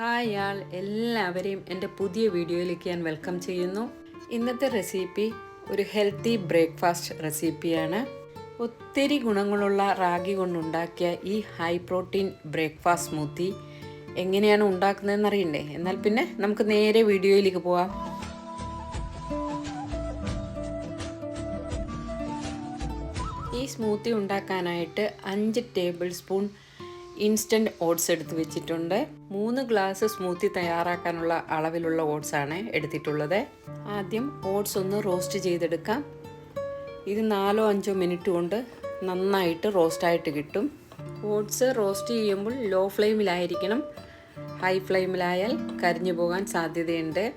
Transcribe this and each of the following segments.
Hi ആൾ എല്ലാവരെയും എന്റെ പുതിയ വീഡിയോയിലേക്ക് ഞാൻ വെൽക്കം ചെയ്യുന്നു. ഇന്നത്തെ റെസിപ്പി ഒരു ഹെൽത്തി ബ്രേക്ക്ഫാസ്റ്റ് റെസിപ്പിയാണ്. ഒത്തിരി ഗുണങ്ങളുള്ള റാഗി കൊണ്ടുണ്ടാക്കിയ ഈ ഹൈ പ്രോട്ടീൻ ബ്രേക്ക്ഫാസ്റ്റ് സ്മൂത്തി എങ്ങനെയാണ് ഉണ്ടാക്കുന്നതെന്ന് അറിയണ്ടേ? എന്നാൽ പിന്നെ നമുക്ക് നേരെ വീഡിയോയിലേക്ക് പോവാം. ഈ സ്മൂത്തി ഉണ്ടാക്കാനായിട്ട് അഞ്ച് ടേബിൾ സ്പൂൺ ഇൻസ്റ്റന്റ് ഓട്സ് എടുത്ത് വെച്ചിട്ടുണ്ട്. മൂന്ന് ഗ്ലാസ് സ്മൂത്തി തയ്യാറാക്കാനുള്ള അളവിലുള്ള ഓട്സ് ആണ് എടുത്തിട്ടുള്ളത്. ആദ്യം ഓട്സ് ഒന്ന് റോസ്റ്റ് ചെയ്തെടുക്കാം. ഇത് നാലോ അഞ്ചോ മിനിറ്റ് കൊണ്ട് നന്നായിട്ട് റോസ്റ്റായിട്ട് കിട്ടും. ഓട്സ് റോസ്റ്റ് ചെയ്യുമ്പോൾ ലോ ഫ്ലെയിമിലായിരിക്കണം ഹൈ ഫ്ലെയിമിലായാൽ കരിഞ്ഞു പോകാൻ സാധ്യതയുണ്ട്.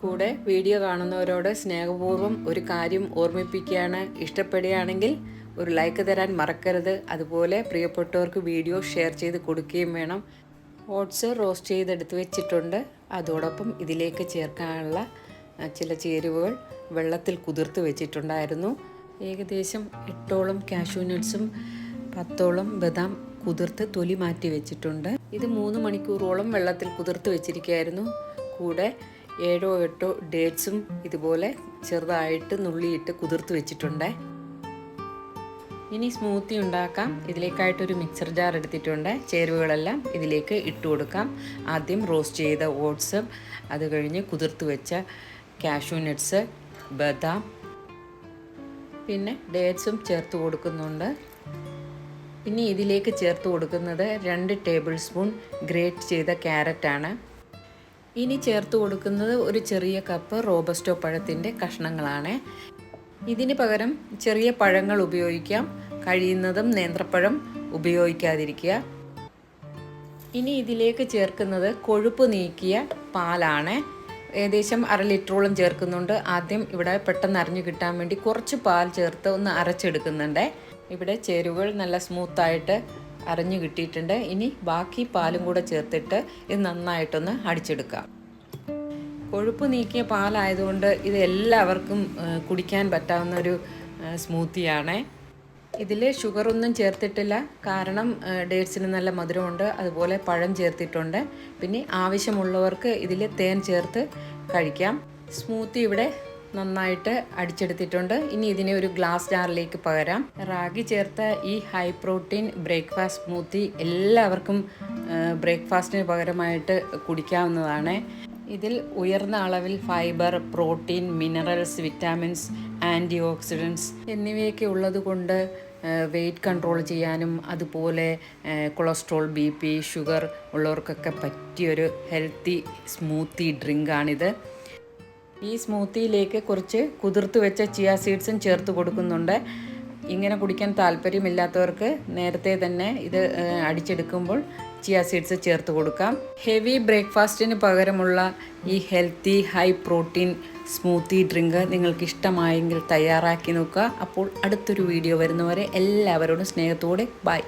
കൂടെ വീഡിയോ കാണുന്നവരോട് സ്നേഹപൂർവം ഒരു കാര്യം ഓർമ്മിപ്പിക്കുകയാണ്. ഇഷ്ടപ്പെടുകയാണെങ്കിൽ ഒരു ലൈക്ക് തരാൻ മറക്കരുത്. അതുപോലെ പ്രിയപ്പെട്ടവർക്ക് വീഡിയോ ഷെയർ ചെയ്ത് കൊടുക്കുകയും വേണം. ഓട്സ് റോസ്റ്റ് ചെയ്തെടുത്ത് വെച്ചിട്ടുണ്ട്. അതോടൊപ്പം ഇതിലേക്ക് ചേർക്കാനുള്ള ചില ചേരുവകൾ വെള്ളത്തിൽ കുതിർത്ത് വെച്ചിട്ടുണ്ടായിരുന്നു. ഏകദേശം എട്ടോളം കാഷ്യൂ നട്ട്സും പത്തോളം ബദാം കുതിർത്ത് തൊലി മാറ്റി വെച്ചിട്ടുണ്ട്. ഇത് മൂന്ന് മണിക്കൂറോളം വെള്ളത്തിൽ കുതിർത്ത് വെച്ചിരിക്കുകയായിരുന്നു. കൂടെ ഏഴോ എട്ടോ ഡേറ്റ്സും ഇതുപോലെ ചെറുതായിട്ട് നുള്ളിയിട്ട് കുതിർത്ത് വെച്ചിട്ടുണ്ട്. ഇനി സ്മൂത്തി ഉണ്ടാക്കാം. ഇതിലേക്കായിട്ടൊരു മിക്സർ ജാർ എടുത്തിട്ടുണ്ട്. ചേരുവകളെല്ലാം ഇതിലേക്ക് ഇട്ട് കൊടുക്കാം. ആദ്യം റോസ്റ്റ് ചെയ്ത ഓട്സ് അത് കഴിഞ്ഞ് കുതിർത്ത് വെച്ച കാഷ്യൂ നട്ട്സ് ബദാം പിന്നെ ഡേറ്റ്സും ചേർത്ത് കൊടുക്കുന്നുണ്ട്. പിന്നെ ഇതിലേക്ക് ചേർത്ത് കൊടുക്കുന്നത് രണ്ട് ടേബിൾ സ്പൂൺ ഗ്രേറ്റ് ചെയ്ത ക്യാരറ്റാണ് ഇനി ചേർത്ത് കൊടുക്കുന്നത് ഒരു ചെറിയ കപ്പ് റോബസ്റ്റോ പഴത്തിന്റെ കഷ്ണങ്ങളാണ്. ഇതിന് പകരം ചെറിയ പഴങ്ങൾ ഉപയോഗിക്കാം. കഴിയുന്നതും നേന്ത്രപ്പഴം ഉപയോഗിക്കാതിരിക്കുക. ഇനി ഇതിലേക്ക് ചേർക്കുന്നത് കൊഴുപ്പ് നീക്കിയ പാലാണ്. ഏകദേശം അര ലിറ്ററോളം ചേർക്കുന്നുണ്ട്. ആദ്യം ഇവിടെ പെട്ടെന്ന് അറിഞ്ഞു കിട്ടാൻ വേണ്ടി കുറച്ച് പാൽ ചേർത്ത് ഒന്ന് അരച്ചെടുക്കുന്നുണ്ട്. ഇവിടെ ചേരുവകൾ നല്ല സ്മൂത്തായിട്ട് അരഞ്ഞു കിട്ടിയിട്ടുണ്ട്. ഇനി ബാക്കി പാലും കൂടെ ചേർത്തിട്ട് ഇത് നന്നായിട്ടൊന്ന് അടിച്ചെടുക്കാം കൊഴുപ്പ് നീക്കിയ പാലായതുകൊണ്ട് ഇത് എല്ലാവർക്കും കുടിക്കാൻ പറ്റാവുന്ന ഒരു സ്മൂത്തിയാണേ സ്മൂത്തിയാണ് ഇതിൽ ഷുഗറൊന്നും ചേർത്തിട്ടില്ല. കാരണം ഡേറ്റ്സിന് നല്ല മധുരമുണ്ട്. അതുപോലെ പഴം ചേർത്തിട്ടുണ്ട്. പിന്നെ ആവശ്യമുള്ളവർക്ക് ഇതിൽ തേൻ ചേർത്ത് കഴിക്കാം. സ്മൂത്തി ഇവിടെ നന്നായിട്ട് അടിച്ചെടുത്തിട്ടുണ്ട്. ഇനി ഇതിനെ ഒരു ഗ്ലാസ് ജാറിലേക്ക് പകരാം. റാഗി ചേർത്ത ഈ ഹൈ പ്രോട്ടീൻ ബ്രേക്ക്ഫാസ്റ്റ് സ്മൂത്തി എല്ലാവർക്കും ബ്രേക്ക്ഫാസ്റ്റിന് പകരമായിട്ട് കുടിക്കാവുന്നതാണ്. ഇതിൽ ഉയർന്ന അളവിൽ fibre protein minerals vitamins antioxidants എന്നിവയൊക്കെ ഉള്ളതുകൊണ്ട് വെയിറ്റ് കൺട്രോൾ ചെയ്യാനും അതുപോലെ കൊളസ്ട്രോൾ ബി പി ഷുഗർ ഉള്ളവർക്കൊക്കെ പറ്റിയൊരു ഹെൽത്തി സ്മൂത്തി ഡ്രിങ്കാണിത്. ഈ സ്മൂത്തിയിലേക്ക് കുറച്ച് കുതിർത്ത് വെച്ച ചിയ സീഡ്സും ചേർത്ത് കൊടുക്കുന്നുണ്ട്. ഇങ്ങനെ കുടിക്കാൻ താല്പര്യമില്ലാത്തവർക്ക് നേരത്തെ തന്നെ ഇത് അടിച്ചെടുക്കുമ്പോൾ ചിയ സീഡ്സ് ചേർത്ത് കൊടുക്കാം. ഹെവി ബ്രേക്ക്ഫാസ്റ്റിന് പകരമുള്ള ഈ healthy high protein smoothie drink നിങ്ങൾക്ക് ഇഷ്ടമായെങ്കിൽ തയ്യാറാക്കി നോക്കുക. അപ്പോൾ അടുത്തൊരു വീഡിയോ വരുന്നവരെ എല്ലാവരോടും സ്നേഹത്തോടെ ബൈ.